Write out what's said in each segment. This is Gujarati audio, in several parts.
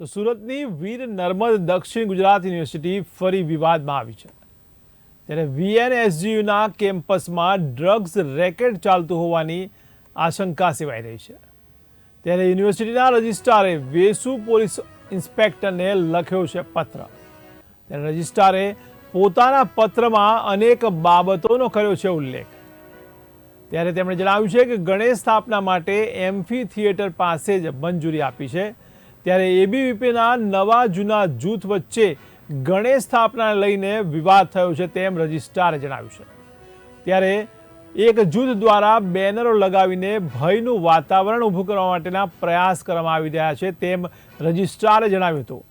તો સુરતની વીર નર્મદ દક્ષિણ ગુજરાત યુનિવર્સિટી ફરી વિવાદમાં આવી છે. ત્યારે વીએનએસજીયુના કેમ્પસમાં ડ્રગ્સ રેકેટ ચાલતું હોવાની આશંકા સેવાઈ રહી છે. ત્યારે યુનિવર્સિટીના રજિસ્ટ્રારે વેસુ પોલીસ ઇન્સ્પેક્ટરને લખ્યો છે પત્ર. ત્યારે રજિસ્ટ્રારે પોતાના પત્રમાં અનેક બાબતોનો કર્યો છે ઉલ્લેખ. ત્યારે તેમણે જણાવ્યું છે કે ગણેશ સ્થાપના માટે એમ્ફી થિયેટર પાસે જ મંજૂરી આપી છે. ત્યારે એબીવીપીના નવા જૂના જૂથ વચ્ચે ગણેશ સ્થાપનાને લઈને વિવાદ થયો છે તેમ રજિસ્ટ્રારે જણાવ્યું છે. ત્યારે એક જૂથ દ્વારા બેનરો લગાવીને ભયનું વાતાવરણ ઊભું કરવા માટેના પ્રયાસ કરવામાં આવી રહ્યા છે તેમ રજિસ્ટ્રારે જણાવ્યું હતું.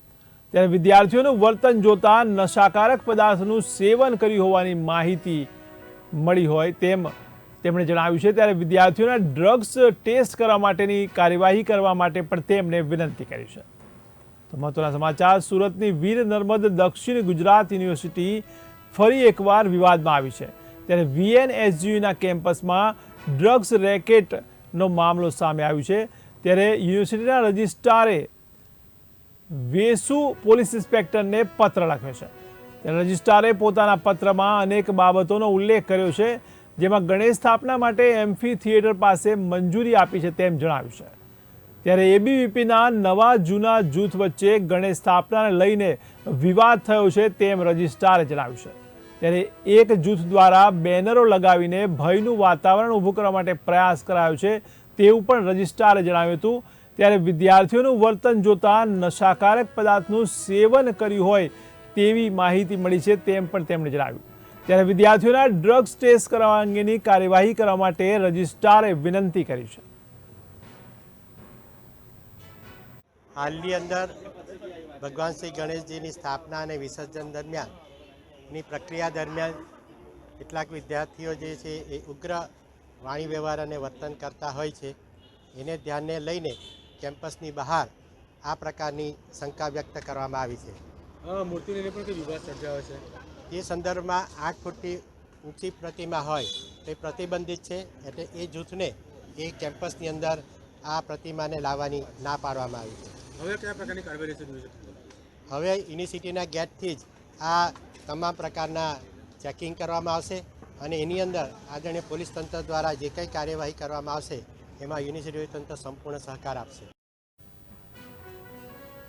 ત્યારે વિદ્યાર્થીઓનું વર્તન જોતા નશાકારક પદાર્થનું સેવન કર્યું હોવાની માહિતી મળી હોય તેમ તેમણે જણાવ્યું છે ત્યારે વિદ્યાર્થીઓના ડ્રગ્સ ટેસ્ટ કરવા માટેની કાર્યવાહી કરવા માટે પણ તેમણે વિનંતી કરી છે. તો મહત્વના સમાચાર, સુરતની વીર નર્મદ દક્ષિણ ગુજરાત યુનિવર્સિટી ફરી એકવાર વિવાદમાં આવી છે. ત્યારે વીએનએસજીયુના કેમ્પસમાં ડ્રગ્સ રેકેટનો મામલો સામે આવ્યો છે. ત્યારે યુનિવર્સિટીના રજિસ્ટ્રારે વેસુ પોલીસ ઇન્સ્પેક્ટરને પત્ર લખ્યો છે. ત્યારે રજિસ્ટ્રારે પોતાના પત્રમાં અનેક બાબતોનો ઉલ્લેખ કર્યો છે. જેમાં ગણેશ સ્થાપના માટે એમ્ફી થિયેટર પાસે મંજૂરી આપી છે તેમ જણાવ્યું છે. ત્યારે એબીવીપીના નવા જૂના જૂથ વચ્ચે ગણેશ સ્થાપનાને લઈને વિવાદ થયો છે તેમ રજિસ્ટ્રારે જણાવ્યું છે. ત્યારે એક જૂથ દ્વારા બેનરો લગાવીને ભયનું વાતાવરણ ઊભું કરવા માટે પ્રયાસ કરાયો છે તેવું પણ રજિસ્ટ્રારે જણાવ્યું હતું. ત્યારે વિદ્યાર્થીઓનું વર્તન જોતા નશાકારક પદાર્થનું સેવન કર્યું હોય તેવી માહિતી મળી છે તેમ પણ તેમણે જણાવ્યું. ત્યારે વિદ્યાર્થીઓના ડ્રગ્સ ટેસ્ટ કરવા અંગેની કાર્યવાહી કરવા માટે રજિસ્ટ્રારે વિનંતી કરી છે. હાલની અંદર ભગવાન શ્રી ગણેશજીની સ્થાપના અને વિસર્જન દરમિયાનની પ્રક્રિયા દરમિયાન કેટલાક વિદ્યાર્થીઓ જે છે એ ઉગ્ર વાણી વ્યવહાર અને વર્તન કરતા હોય છે. એને ધ્યાને લઈને કેમ્પસની બહાર આ પ્રકારની શંકા વ્યક્ત કરવામાં આવી છે. હા મૂર્તિને લઈને પણ કંઈ વિવાદ સર્જાયો છે? એ સંદર્ભમાં આઠ ફૂટથી ઊંચી પ્રતિમા હોય તે પ્રતિબંધિત છે એટલે એ જૂથને એ કેમ્પસની અંદર આ પ્રતિમાને લાવવાની ના પાડવામાં આવી છે. હવે કયા પ્રકારની કાર્યવાહી હવે યુનિવર્સિટીના ગેટથી જ આ તમામ પ્રકારના ચેકિંગ કરવામાં આવશે અને એની અંદર આદરણીય પોલીસ તંત્ર દ્વારા જે કંઈ કાર્યવાહી કરવામાં આવશે એમાં યુનિવર્સિટી તંત્ર સંપૂર્ણ સહકાર આપશે.